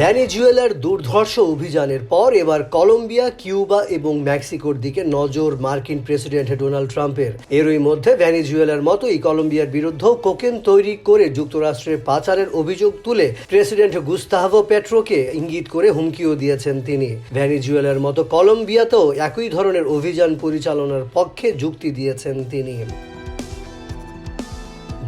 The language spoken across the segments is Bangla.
ভ্যানেজুয়েলার দুর্ধর্ষ অভিযানের পর এবার কলম্বিয়া, কিউবা এবং মেক্সিকোর দিকে নজর মার্কিন প্রেসিডেন্ট ডোনাল্ড ট্রাম্পের। এরই মধ্যে ভ্যানেজুয়েলার মতোই কলম্বিয়ার বিরুদ্ধেও কোকেন তৈরি করে যুক্তরাষ্ট্রের পাচারের অভিযোগ তুলে প্রেসিডেন্ট গুস্তাভো পেট্রোকে ইঙ্গিত করে হুমকিও দিয়েছেন তিনি। ভ্যানেজুয়েলার মতো কলম্বিয়াতেও একই ধরনের অভিযান পরিচালনার পক্ষে যুক্তি দিয়েছেন তিনি।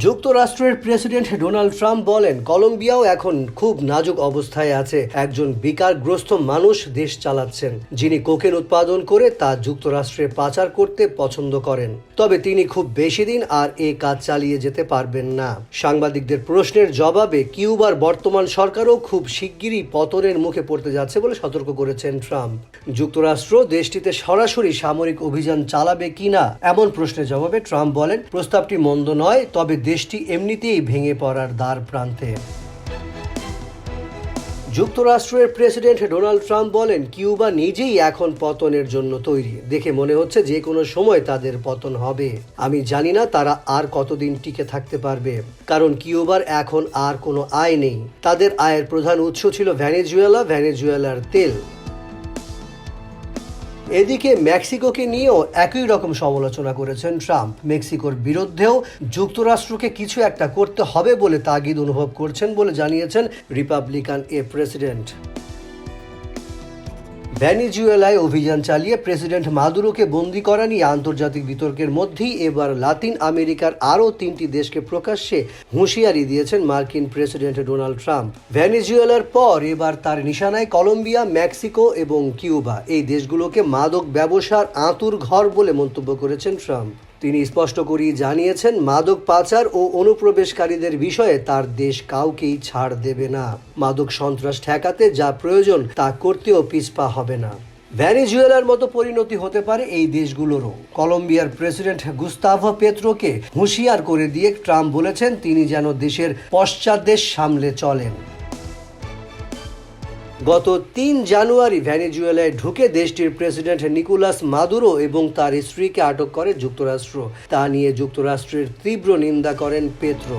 যুক্তরাষ্ট্রের প্রেসিডেন্ট ডোনাল্ড ট্রাম্প বলেন, কলম্বিয়াও এখন খুব নাজুক অবস্থায় আছে। একজন বিকারগ্রস্ত মানুষ দেশ চালাচ্ছেন, যিনি কোকেন উৎপাদন করে তা যুক্তরাষ্ট্রে পাচার করতে পছন্দ করেন। তবে তিনি খুব বেশি দিন আর এ কাজ চালিয়ে যেতে পারবেন না। সাংবাদিকদের প্রশ্নের জবাবে কিউবার বর্তমান সরকারও খুব শিগগিরই পতনের মুখে পড়তে যাচ্ছে বলে সতর্ক করেছেন ট্রাম্প। যুক্তরাষ্ট্র দেশটিতে সরাসরি সামরিক অভিযান চালাবে কিনা, এমন প্রশ্নের জবাবে ট্রাম্প বলেন, প্রস্তাবটি মন্দ নয়, তবে দেশটি এমনিতেই ভেঙে পড়ার দ্বার প্রান্তে। যুক্তরাষ্ট্রের প্রেসিডেন্ট ডোনাল্ড ট্রাম্প বলেন, কিউবা নিজেই এখন পতনের জন্য তৈরি। দেখে মনে হচ্ছে যে কোনো সময় তাদের পতন হবে। আমি জানি না তারা আর কতদিন টিকে থাকতে পারবে। কারণ কিউবার এখন আর কোনো আয় নেই। তাদের আয়ের প্রধান উৎস ছিল ভ্যানেজুয়েলা ভ্যানেজুয়েলার তেল। এদিকে মেক্সিকোকে নিয়েও একই রকম সমালোচনা করেছেন ট্রাম্প। মেক্সিকোর বিরুদ্ধেও যুক্তরাষ্ট্রকে কিছু একটা করতে হবে বলে তাগিদ অনুভব করছেন বলে জানিয়েছেন রিপাবলিকান এ প্রেসিডেন্ট। ভ্যানিজুয়েলায় অভিযান চালিয়ে প্রেসিডেন্ট মাদুরোকে বন্দি করা নিয়ে আন্তর্জাতিক বিতর্কের মধ্যেই এবার লাতিন আমেরিকার আরও তিনটি দেশকে প্রকাশ্যে হুঁশিয়ারি দিয়েছেন মার্কিন প্রেসিডেন্ট ডোনাল্ড ট্রাম্প। ভ্যানিজুয়েলার পর এবার তার নিশানায় কলম্বিয়া, মেক্সিকো এবং কিউবা। এই দেশগুলোকে মাদক ব্যবসার আঁতুর ঘর বলে মন্তব্য করেছেন ট্রাম্প। তিনি স্পষ্ট করেই জানিয়েছেন, মাদক পাচার ও অনুপ্রবেশকারীদের বিষয়ে তার দেশ কাউকেই ছাড় দেবে না। মাদক সন্ত্রাস ঠেকাতে যা প্রয়োজন তা করতেও পিছপা হবে না। ভ্যানিজুয়েলার মতো পরিণতি হতে পারে এই দেশগুলোরও। কলম্বিয়ার প্রেসিডেন্ট গুস্তাভো পেত্রোকে হুঁশিয়ার করে দিয়ে ট্রাম্প বলেছেন, তিনি যেন দেশের পশ্চাৎদেশ সামলে চলেন। গত তিন জানুয়ারি ভ্যানিজুয়েলায় ঢুকে দেশটির প্রেসিডেন্ট নিকোলাস মাদুরো এবং তার স্ত্রীকে আটক করে যুক্তরাষ্ট্র। তা নিয়ে যুক্তরাষ্ট্রের তীব্র নিন্দা করেন পেত্রো।